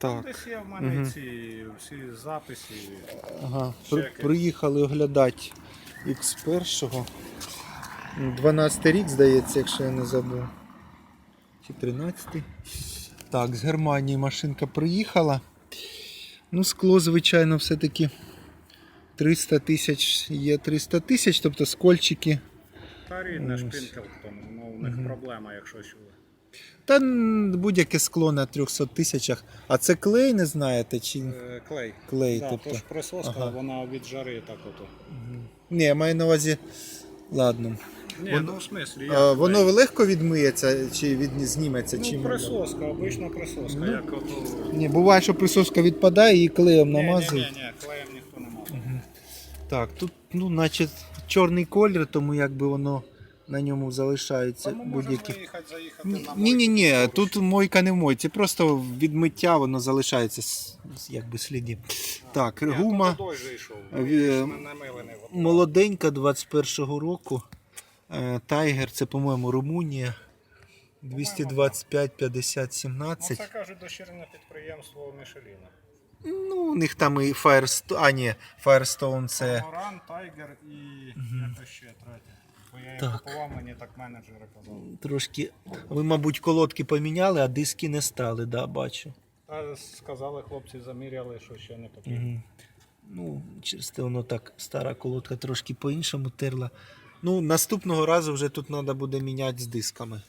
Так. Десь є в мене ці всі записи. Ага. При, приїхали оглядати X1. 12 рік, здається, якщо я не забув. Чи 13. й Так, з Германії машинка приїхала. Ну, скло, звичайно, все-таки 300 тисяч є 300 тисяч, тобто скольчики. Та рідне Ось. шпінкелтон, ну у них проблема, якщо чули. Та будь-яке скло на 300 тисячах. А це клей, не знаєте? Чи Е, Клей. клей? Да, тобто. тож присоска, Ага. вона від жари так ото. Ні, я маю на увазі. Ладно. Ні, Воно- ну в смислі, А, як воно легко відмиється чи від... зніметься? Ну, чим? присоска, обична присоска, Ну, як ото. Ні, буває, що присоска відпадає і клеєм Ні, ні, намазують. ні, ні, клеєм ніхто не мазав. Так, тут, ну, значить, чорний колір, тому якби воно на ньому залишається будь-які. Ні, ні, ні, тут мойка не в мойці, просто від миття воно залишається с- якби слідів. Так, гума от. молоденька 21-го року. Е, Тайгер, це, по-моєму, Румунія. 225 50 Ну, 17. це кажуть дочірне підприємство Мішеліна. Ну, у них там і Firestone, а ні, Firestone це. Коран, Тайгер і якось ще третє. Бо я їх Так. купував, мені так менеджери казали. Трошки. Ви, мабуть, колодки поміняли, а диски не стали, да, бачу. Та сказали, хлопці заміряли, що ще не потрібно. Угу. Ну, через те воно так, стара колодка трошки по-іншому терла. Ну, наступного разу вже тут треба буде міняти з дисками.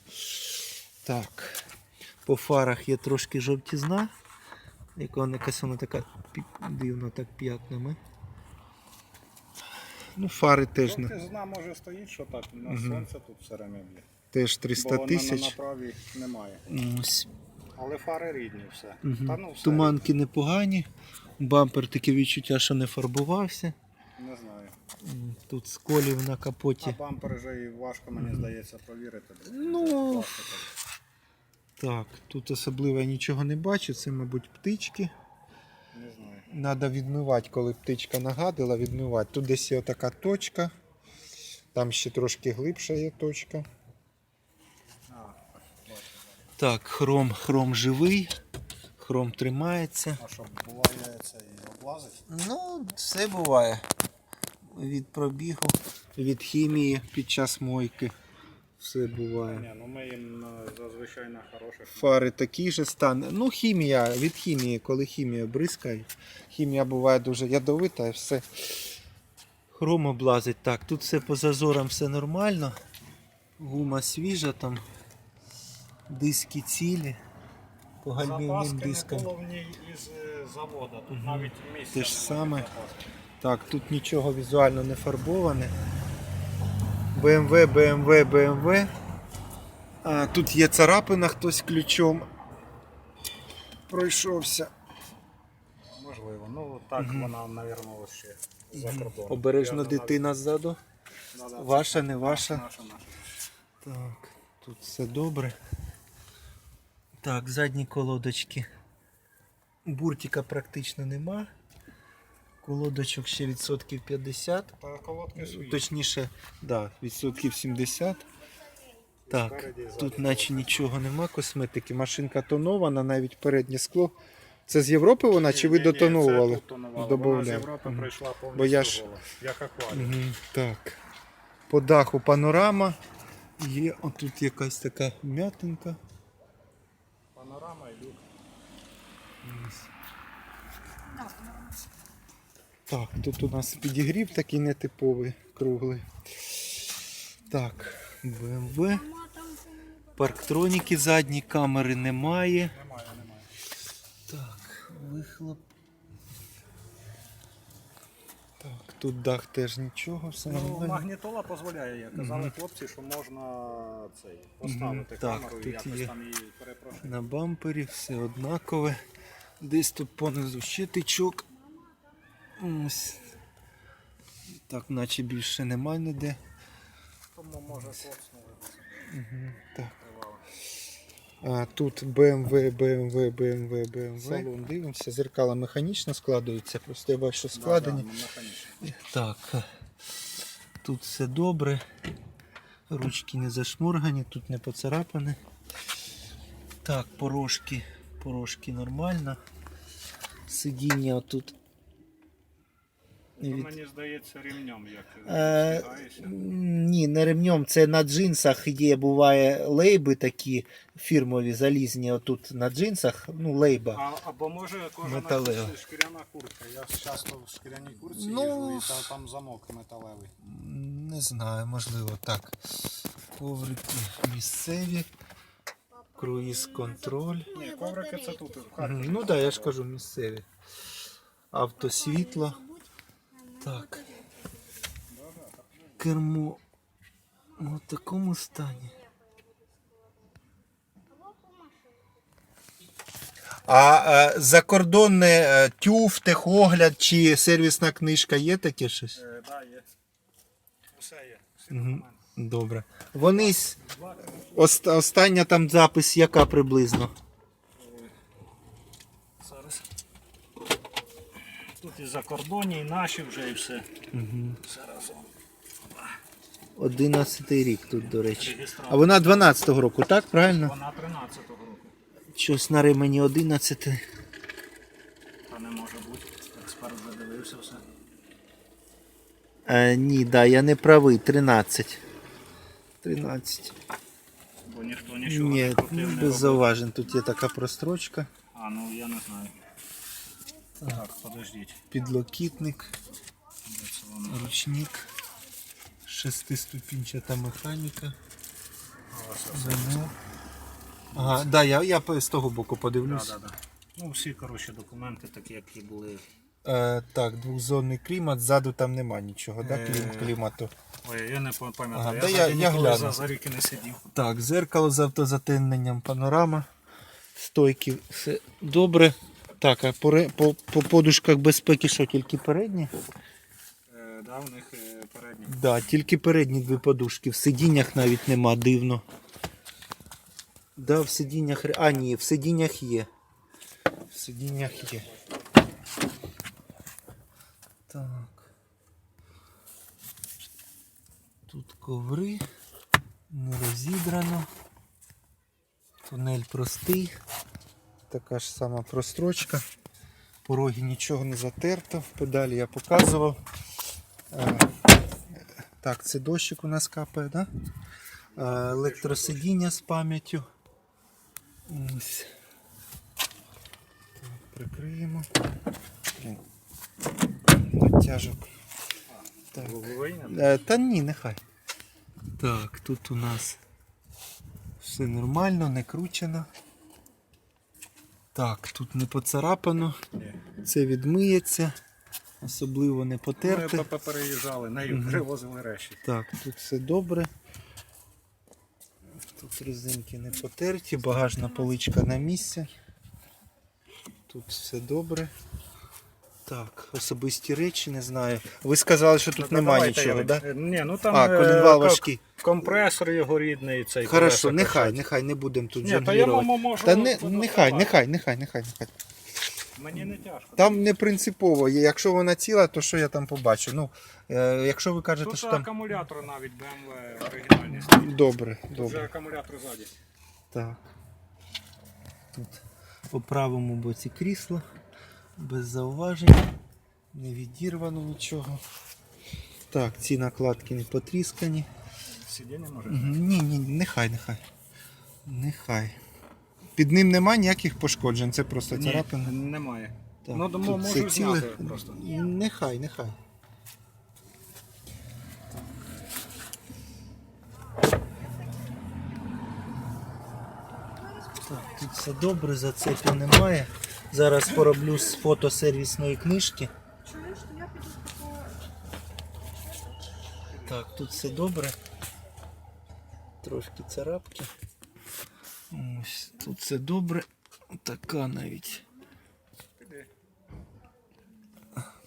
Так. По фарах є трошки жовтізна. Яка вона якась вона така пі- дивна так п'ятнами. Ну, фари теж, на- Жовтизна може стоїть, що так, на сонце тут все время теж 300 вона на тисяч. направі немає. Ось. Але фари рідні все. Мгм. Та ну все. Туманки непогані. Бампер таке відчуття, що не фарбувався. Не знаю. Тут сколів на капоті. А бампер вже і важко, мені здається, провірити. Ну, Так, тут особливо я нічого не бачу, це, мабуть, птички. Треба відмивати, коли птичка нагадила, відмивати. Тут десь є така точка. Там ще трошки глибша є точка. Так, хром, хром живий, хром тримається. А щоб була яйця і облазить? Ну, все буває. Від пробігу, від хімії під час мойки. Все буває. Ну ми їм е, зазвичай на хороших. Фари такий же стан. Ну, хімія, від хімії, коли хімія бризкає. Хімія буває дуже ядовита і все. Хром облазить. Так, тут все по зазорам все нормально. Гума свіжа там. Диски цілі. По гальмівним не дискам. було в ній із е, завода. Тут навіть місця. Те ж саме. запаски. Так, тут нічого візуально не фарбоване. BMW, BMW, BMW. А, тут є царапина, хтось ключом пройшовся. Можливо. Ну так вона, мабуть, ще за кордоном. Обережно Я дитина ззаду. Да-да, Ваша, не ваша. Наша, наша. Так, тут все добре. Так, задні колодочки. Буртика практично нема. Колодочок ще відсотків 50. Та колодки свої. Точніше, да, відсотків 70. Так, тут наче нічого нема косметики. Машинка тонована, навіть переднє скло. Це з Європи вона чи ви Ні-ні-ні, це тут тонували. Вона з Європи Мгм. прийшла повністю Бо я ж- як акваріум. Так. По даху панорама. Є отут якась така м'ятинка. Панорама і люк. Так, тут у нас підігрів такий нетиповий, круглий. Так, BMW. Парктроніки задні, камери немає. Немає, немає. Так, вихлоп. Так, тут дах теж нічого, все Ну, нормально. магнітола дозволяє, казали хлопці, що можна цей, поставити Так, камеру і тут якось є. там її перепрошити. На бампері все однакове. Десь тут понизу ще тичок. Ось. Так, наче більше немає ніде. Тому може коцнули. Угу, так. А, тут BMW, BMW, BMW, BMW. Салон. Дивимося, зеркала механічно складаються, просто я бачу, що складені. Да, да. Так, тут все добре. Ручки не зашморгані, тут не поцарапані. Так, порожки, порожки нормально. Сидіння отут. Ну, Від- мені здається, ремнем як Е. Ні, не ремнем. Це на джинсах є, буває, лейби такі фірмові, залізні отут на джинсах. Ну, лейба. А, або може кожна шкіряна куртка. Я часто в шкіряній куртці Ну, їжджу, і та- там замок металевий. Не знаю, можливо, так. Коврики місцеві. Круїз контроль. Ні, коврики це тут. в Ну так, да, я ж кажу місцеві. Автосвітло. Так. Кермо в такому стані. А е, закордонне е, тюф, техогляд чи сервісна книжка є таке щось? Е, да, є. Усе є. Всі Мгм. документи. Добре. Вони с- ост- остання там запис, яка приблизно? Зараз. Тут і закордонні, і наші вже і все. Все разом. 11 рік тут, до речі. А вона 12-го року, так? Правильно? Вона 13-го року. Щось на ремені 11. Та не може бути. Експерт вже дивився все. Е, ні, да, я не правий, 13. 13. Бо ніхто нічого Ні, не крутив, не без робив. зауважень. Тут є така прострочка, А, ну я не знаю. Так, подождіть. підлокітник, ручник, шестиступінчата механіка. Ось. Ага, да, я, я з того боку подивлюсь. да, да. Ну, всі, коротше, документи такі, які були. Е, так, двохзонний клімат, ззаду там нема нічого, да, клім, Е, клімату. Ой, я не пам'ятаю. Ага, я, да я, я- я гляну. за, за ріки не сидів. Так, зеркало з автозатемненням, панорама, стойки, все добре. Так, а по, по, по подушках безпеки що, тільки передні? Е, да, в них е, передні. Да, тільки передні дві подушки. В сидіннях навіть нема, дивно. Да, в сидіннях. А, ні, в сидіннях є. В сидіннях є. Так. Тут коври. Не розідрано. Тунель простий. Така ж сама прострочка. Пороги нічого не затерто. Педалі я показував. Е, так, це дощик у нас капає, да? Е, Електросидіння з пам'яттю. Прикриємо. Натяжок. Так. Е, Та ні, нехай. Так, тут у нас все нормально, не кручено. Так, тут не поцарапано, це відмиється, особливо не потерте. Ми переїжджали, нею перевозили речі. Так, тут все добре. Тут резинки не потерті, багажна поличка на місці. Тут все добре. Так, особисті речі, не знаю. Ви сказали, що тут Ну, немає нічого, так? Да? Е, Ні, ну там А, е, колінвал ко- важкий. компресор його рідний. Цей Хорошо, колеса нехай, нехай не будемо тут Ні, та я жонглірувати. можу. Та не, нехай, нехай, нехай, нехай, нехай. Мені не тяжко. Там не принципово. Якщо вона ціла, то що я там побачу? Ну, е, якщо ви кажете, Тут що там. акумулятор навіть BMW оригінальний стоїть. Добре, Тут вже добре. акумулятор ззаді. Так. Тут по правому боці крісло, без зауважень, не відірвано нічого. Так, ці накладки не потріскані. Сидіння може. Ні, ні, нехай, нехай. Нехай. Під ним нема ніяких пошкоджень, це просто Ні, царапина. немає. Так, ну, тут все можу ціле. зняти просто. Нехай, нехай. Так, тут все добре, зацепів немає. Зараз пороблю з фото сервісної книжки. Так, тут все добре. Трошки царапки. Ось тут все добре. Така навіть.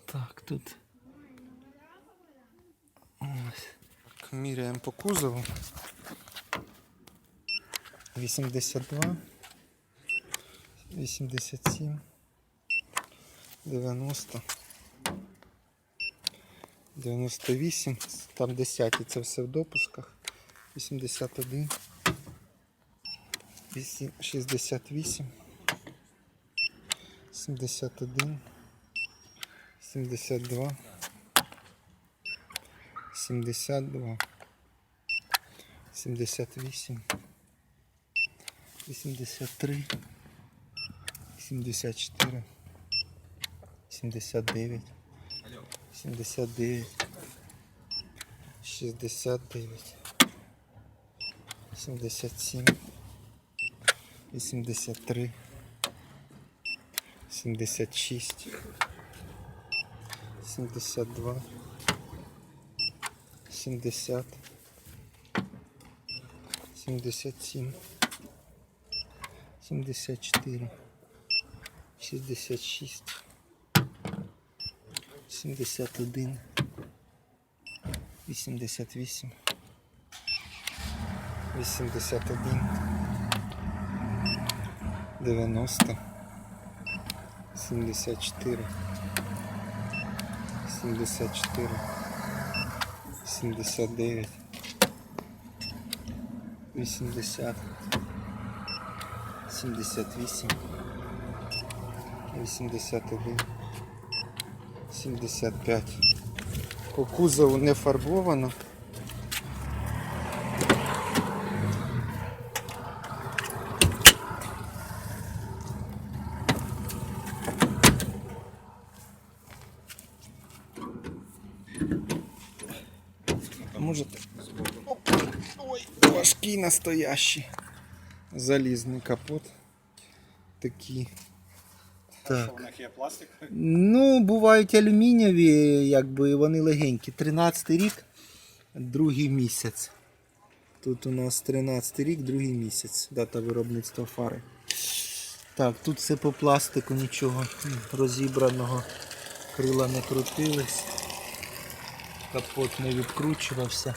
Так, тут. Ось. Міряємо по кузову. 82, 87, 90, 98, там 10 це все в допусках. 81, 8, 68, 71, 72, 72, 78, 83, 74, 79, 79, 69, 77, 83, 76, 72, 70, 77, 74, 66, 71, 88, 81, 90, 74, 74, 79, 80, 78, 81, 75. По кузову не фарбовано. Можете. Ой, важкий настоящий. Залізний капот. Такий. Що в них є пластик? Ну, бувають алюмінієві, якби вони легенькі. 13 рік, другий місяць. Тут у нас 13 рік, другий місяць. Дата виробництва фари. Так, тут все по пластику, нічого розібраного. Крила не крутились. Капот не відкручувався.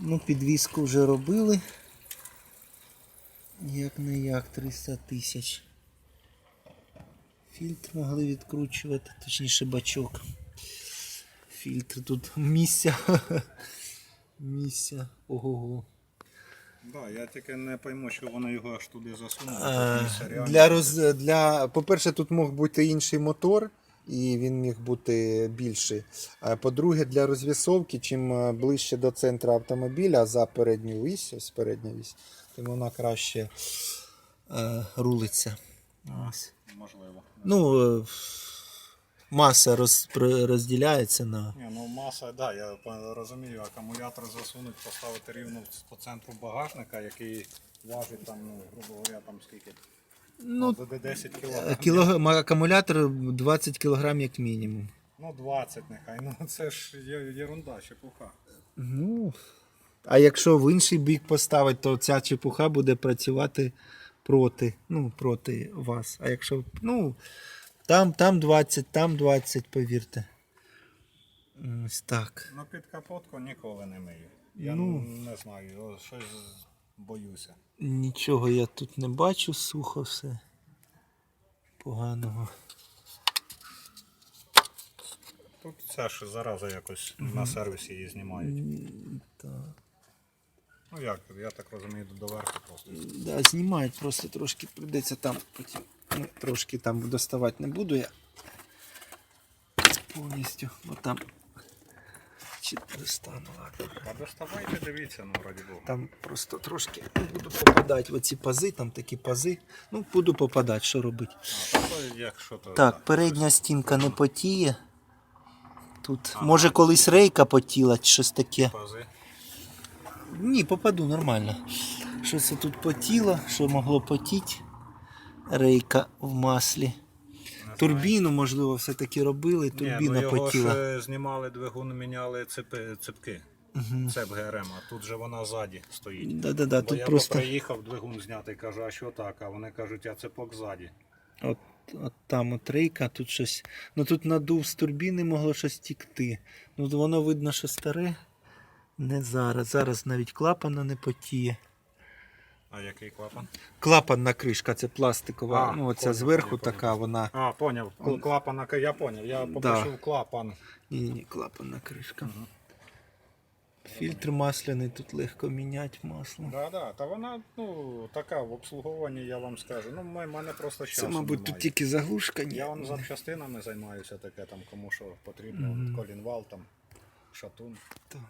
Ну, підвіску вже робили. Як не як, 300 тисяч. Фільтр могли відкручувати, точніше бачок. Фільтр тут місця. Місця. Ого-го. Да, я тільки не пойму, що вони його аж туди засунули. Е. Для роз... для... По-перше, тут мог бути інший мотор, і він міг бути більший. А по-друге, для розвісовки, чим е, ближче до центру автомобіля за передню вісь, ось передня вісь, тим вона краще е, рулиться. Ось. Можливо. Ну, е, маса роз... розділяється на. Ні, ну маса, да, я розумію, акумулятор засунуть, поставити рівно по центру багажника, який важить там, ну, грубо говоря, там скільки. Ну, Буде 10 е, кг. кілог... акумулятор 20 кг як мінімум. Ну 20 нехай. Ну це ж є- єрунда, чепуха. Ну, а якщо в інший бік поставити, то ця чепуха буде працювати проти, ну, проти вас. А якщо, ну, там, там 20, там 20, повірте. Ось так. Ну під капотку ніколи не мию. Я Ну. не знаю, щось боюся. Нічого я тут не бачу, сухо все. Поганого. Тут ця ж зараза якось на сервісі її знімають. Так. Ну як, я так розумію, доверху просто. Да, знімають, просто трошки прийдеться там потім. Ну, трошки там доставати не буду я. Повністю. Бо там. Чи достану, ладно. А доставайте, дивіться, ну раді Бога. Там просто трошки буду попадати в оці пази, там такі пази. Ну, буду попадати, що робити. А, то то, Так, передня стінка не потіє. Тут, може, колись рейка потіла, чи щось таке. Пази. Ні, попаду нормально. Що це тут потіло, що могло потіти? Рейка в маслі. Турбіну, можливо, все-таки робили, Ні, турбіна ну його потіла. ж знімали двигун, міняли цепи, цепки. Цеп ГРМ, а тут же вона ззаді стоїть. Да-да-да, Бо тут я просто приїхав, двигун знятий, кажу, а що так? А вони кажуть, а цепок ззаді. от, от там от рейка, тут щось. Ну тут надув з турбіни могло щось тікти. Ну воно видно, що старе. Не зараз. Зараз навіть клапана не потіє. А який клапан? Клапанна кришка, це пластикова. А, ну, оця поняв, зверху поняв, така, вона. А, поняв. Кл- Клапан, я поняв. Я попросив клапан. Ні, ні, клапанна кришка. Фільтр масляний, тут легко міняти масло. Да, да, та вона ну, така в обслуговуванні, я вам скажу. Ну, в мене просто Це, мабуть, немає. тут тільки заглушка. ні? Я вам запчастинами займаюся таке, там, кому що потрібно, колінвал, там, шатун. Так.